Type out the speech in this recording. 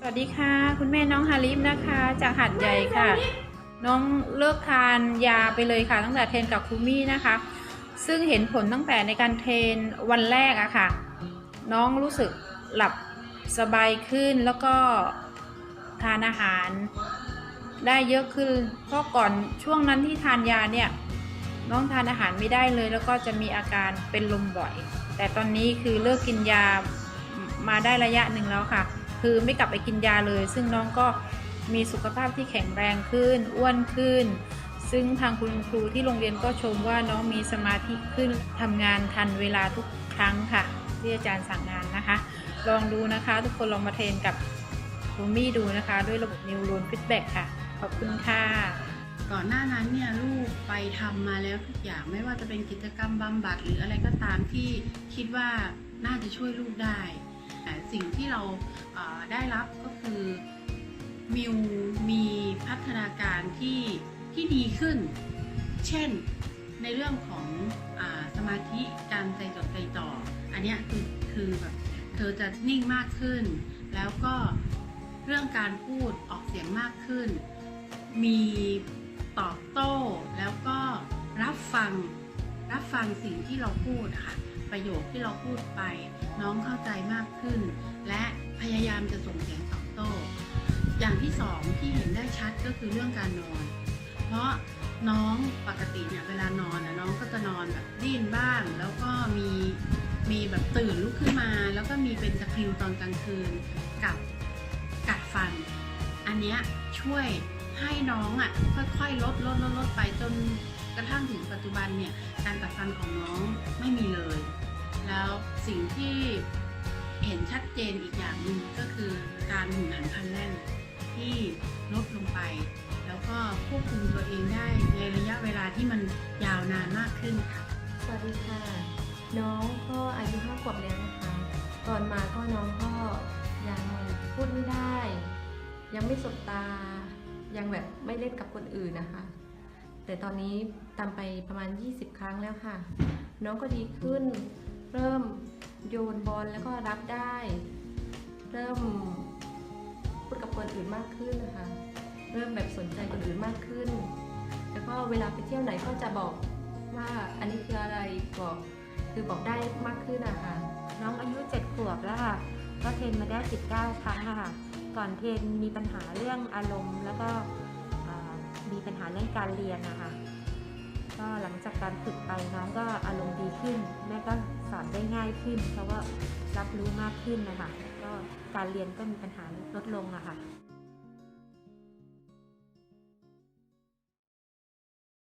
สวัสดีค่ะ คุณแม่น้องฮาริมนะคะ จากหัดใหญ่ค่ะ น้องเลิกทานยาไปเลยค่ะ ตั้งแต่เทนกับคูมี่นะคะ ซึ่งเห็นผลตั้งแต่ในการเทนวันแรกอะค่ะ น้องรู้สึกหลับสบายขึ้นแล้วก็ทานอาหารได้เยอะขึ้นเพราะก่อนช่วงนั้นที่ทานยาเนี่ย น้องทานอาหารไม่ได้เลย แล้วก็จะมีอาการเป็นลมบ่อย แต่ตอนนี้คือเลิกกินยามาได้ระยะหนึ่งแล้วค่ะ คือไม่กลับไปกินยาเลย ซึ่งน้องก็มีสุขภาพที่แข็งแรงขึ้น อ้วนขึ้น ซึ่งทางคุณครูที่โรงเรียนก็ชมว่าน้องมีสมาธิขึ้นทำงานทันเวลาทุกครั้งค่ะ ที่อาจารย์สั่งงานนะคะ ลองดูนะคะ ทุกคนลองมาเทรนกับครูมี่ดูนะคะ ด้วยระบบนิวโรนฟีดแบ็กค่ะ ขอบคุณค่ะ ก่อนหน้านั้นเนี่ยลูกไปทำมาแล้วทุกอย่างไม่ว่าจะเป็นกิจกรรมบำบัดหรืออะไรก็ตามที่คิดว่าน่าจะช่วยลูกได้ สิ่งที่เราได้รับก็คือมิวมีพัฒนาการที่ที่ดีขึ้น เช่นในเรื่องของอสมาธิการใจจดใจต่อ อันนี้คือคือแบบเธอจะนิ่งมากขึ้น แล้วก็เรื่องการพูดออกเสียงมากขึ้น มีตอบโต้แล้วก็รับฟังรับฟังสิ่งที่เราพูดอะค่ะ ประโยคที่เราพูดไป น้องเข้าใจมากขึ้น และพยายามจะส่งเสียงตอบโต้อย่างที่สองที่เห็นได้ชัดก็คือเรื่องการนอน เพราะน้องปกติเนี่ยเวลานอนนะน้องก็จะนอนแบบดิ้นบ้าง แล้วก็มีมีแบบตื่นลุกขึ้นมา แล้วก็มีเป็นตะคริวตอนกลางคืนกับกัดฟัน อันเนี้ยช่วยให้น้องอะค่อยๆลดลดลดลดไปจน กระทั่งถึงปัจจุบันเนี่ยการกัดฟันของน้องไม่มีเลย แล้วสิ่งที่เห็นชัดเจนอีกอย่างหนึ่งก็คือการหุ่นหันพันแล่นที่ลดลงไป แล้วก็ควบคุมตัวเองได้ในระยะเวลาที่มันยาวนานมากขึ้นค่ะ สวัสดีค่ะ น้องก็อายุห้าขวบแล้วนะคะก่อนมาก็น้องก็ยังพูดไม่ได้ ยังไม่สบตา ยังแบบไม่เล่นกับคนอื่นนะคะ แต่ตอนนี้ทำไปประมาณ 20 ครั้งแล้วค่ะ น้องก็ดีขึ้น เริ่มโยนบอลแล้วก็รับได้ เริ่มพูดกับคนอื่นมากขึ้นนะคะ เริ่มแบบสนใจคนอื่นมากขึ้น แล้วก็เวลาไปเที่ยวไหนก็จะบอกว่าอันนี้คืออะไรบอกคือบอกได้มากขึ้นนะคะน้องอายุเจ็ดขวบแล้วค่ะก็เทรนมาได้ 19 ครั้งค่ะ ก่อนเทรนมีปัญหาเรื่องอารมณ์แล้วก็ ปัญหาเรื่องการเรียนนะคะ ก็หลังจากการฝึกไปน้องก็อารมณ์ดีขึ้น แม่ก็สอนได้ง่ายขึ้น เพราะว่ารับรู้มากขึ้นนะคะก็การเรียนก็มีปัญหาลดลงอะค่ะ